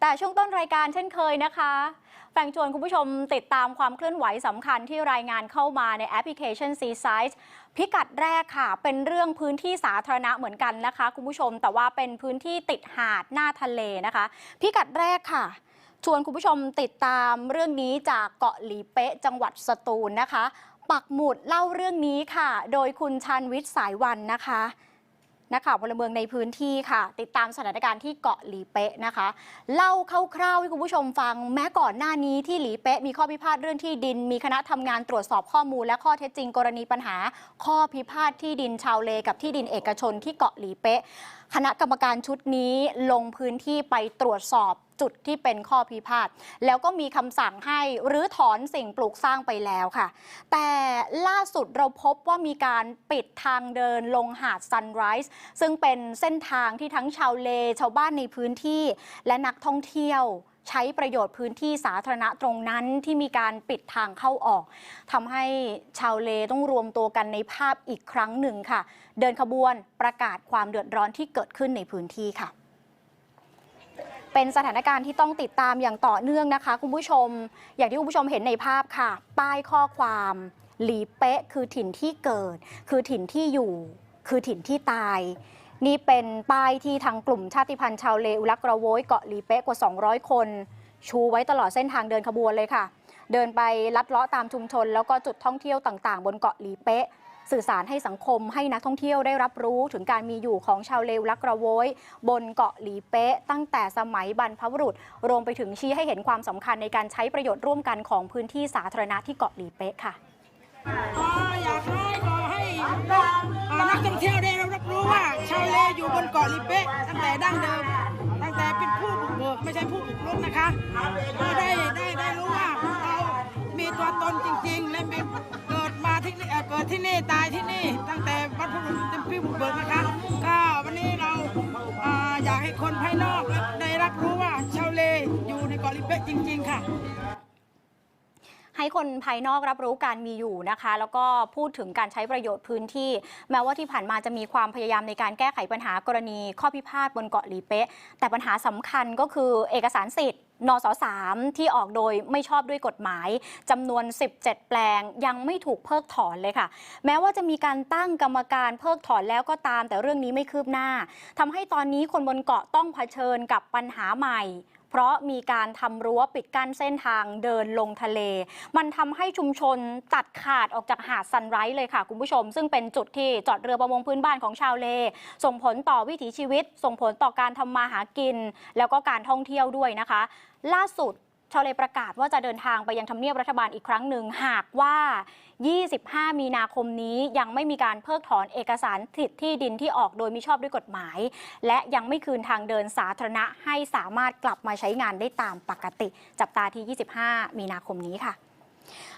แต่ช่วงต้นรายการเช่นเคยนะคะแฟงชวนคุณผู้ชมติดตามความเคลื่อนไหวสำคัญที่รายงานเข้ามาในแอปพลิเคชัน c s i z e พิกัดแรกค่ะ เป็นเรื่องพื้นที่สาธารณะเหมือนกันนะคะ คุณผู้ชมแต่ว่าเป็นพื้นที่ติดหาดหน้าทะเลนะคะ พิกัดแรกค่ะ ชวนคุณผู้ชมติดตามเรื่องนี้จากเกาะหลีเป๊ะจังหวัดสตูลนะคะ ปักหมุดเล่าเรื่องนี้ค่ะ โดยคุณชันวิทย์สายวันนะคะ นักข่าวพลเมืองในพื้นที่ค่ะ ติดตามสถานการณ์ที่เกาะหลีเป๊ะนะคะ เล่าคร่าวๆให้คุณผู้ชมฟัง แม้ก่อนหน้านี้ที่หลีเป๊ะมีข้อพิพาทเรื่องที่ดิน มีคณะทำงานตรวจสอบข้อมูลและข้อเท็จจริงกรณีปัญหา ข้อพิพาทที่ดินชาวเลกับที่ดินเอกชนที่เกาะหลีเป๊ะ คณะกรรมการชุดนี้ลงพื้นที่ไปตรวจสอบ จุดที่เป็นข้อพิพาทแล้วก็มีคำสั่งให้รื้อถอนสิ่งปลูกสร้างไปแล้วค่ะ แต่ล่าสุดเราพบว่ามีการปิดทางเดินลงหาดซันไรส์ซึ่งเป็นเส้นทางที่ทั้งชาวเล ชาวบ้านในพื้นที่ และนักท่องเที่ยวใช้ประโยชน์พื้นที่สาธารณะตรงนั้นที่มีการปิดทางเข้าออกทำให้ชาวเลต้องรวมตัวกันในภาพอีกครั้งหนึ่งค่ะ เดินขบวนประกาศความเดือดร้อนที่เกิดขึ้นในพื้นที่ค่ะ เป็นสถานการณ์ที่ต้องติดตามอย่างต่อเนื่องนะคะ คุณผู้ชม อย่างที่คุณผู้ชมเห็นในภาพค่ะ ป้ายข้อความหลีเป๊ะคือถิ่นที่เกิด คือถิ่นที่อยู่ คือถิ่นที่ตาย นี่เป็นป้ายที่ทางกลุ่มชาติพันธุ์ชาวเลอุลักกระโวยเกาะหลีเป๊ะกว่า 200 คน ชูไว้ตลอดเส้นทางเดินขบวนเลยค่ะ เดินไปลัดเลาะตามชุมชน แล้วก็จุดท่องเที่ยวต่าง ๆ บนเกาะหลีเป๊ะ สื่อสารให้สังคมให้นักท่องเที่ยวได้รับรู้ถึงการมีอยู่ของชาวเลวลักกระโวยบนเกาะหลีเป๊ะ ตั้งแต่สมัยบรรพบุรุษ รวมไปถึงชี้ให้เห็นความสำคัญในการใช้ประโยชน์ร่วมกันของพื้นที่สาธารณะที่เกาะหลีเป๊ะค่ะก็อยากให้ขอให้นักท่องเที่ยวได้รับรู้ว่าชาวเลอยู่บนเกาะลิเป๊ะตั้งแต่ดั้งเดิม ตั้งแต่เป็นผู้บุกเบิกไม่ใช่ผู้บุกรุกนะคะก็ได้ได้ได้รู้ว่าเรามีตัวตนจริง ๆ และมีเกิด ที่นี่ตายที่นี่ตั้งแต่วัดพบุรุษเป็นผู้บุญเบิกนะคะก็วันนี้เราอ่าอยากให้คนภายนอกได้รับรู้ว่าชาวเลอยู่ในเกาะลิเป๊ะจริง ๆ ค่ะ ให้คนภายนอกรับรู้การมีอยู่นะคะ แล้วก็พูดถึงการใช้ประโยชน์พื้นที่ แม้ว่าที่ผ่านมาจะมีความพยายามในการแก้ไขปัญหากรณีข้อพิพาทบนเกาะลีเป๊ะ แต่ปัญหาสำคัญก็คือเอกสารสิทธิ์นสสามที่ออกโดยไม่ชอบด้วยกฎหมายจำนวน 17 แปลงยังไม่ถูกเพิกถอนเลยค่ะ แม้ว่าจะมีการตั้งกรรมการเพิกถอนแล้วก็ตาม แต่เรื่องนี้ไม่คืบหน้าทำให้ตอนนี้คนบนเกาะต้องเผชิญกับปัญหาใหม่ เพราะมีการทำรั้วปิดกั้นเส้นทางเดินลงทะเล มันทำให้ชุมชนตัดขาดออกจากหาดซันไรส์เลยค่ะคุณผู้ชม ซึ่งเป็นจุดที่จอดเรือประมงพื้นบ้านของชาวเล ส่งผลต่อวิถีชีวิต ส่งผลต่อการทำมาหากิน แล้วก็การท่องเที่ยวด้วยนะคะ ล่าสุด ชาวเลประกาศว่าจะเดินทางไปยังทำเนียบรัฐบาลอีกครั้งหนึ่งหากว่า 25 มีนาคมนี้ยังไม่มีการเพิกถอนเอกสารสิทธิ์ที่ดินที่ออกโดยมิชอบด้วยกฎหมาย และยังไม่คืนทางเดินสาธารณะให้สามารถกลับมาใช้งานได้ตามปกติ จับตาที่ 25 มีนาคมนี้ค่ะ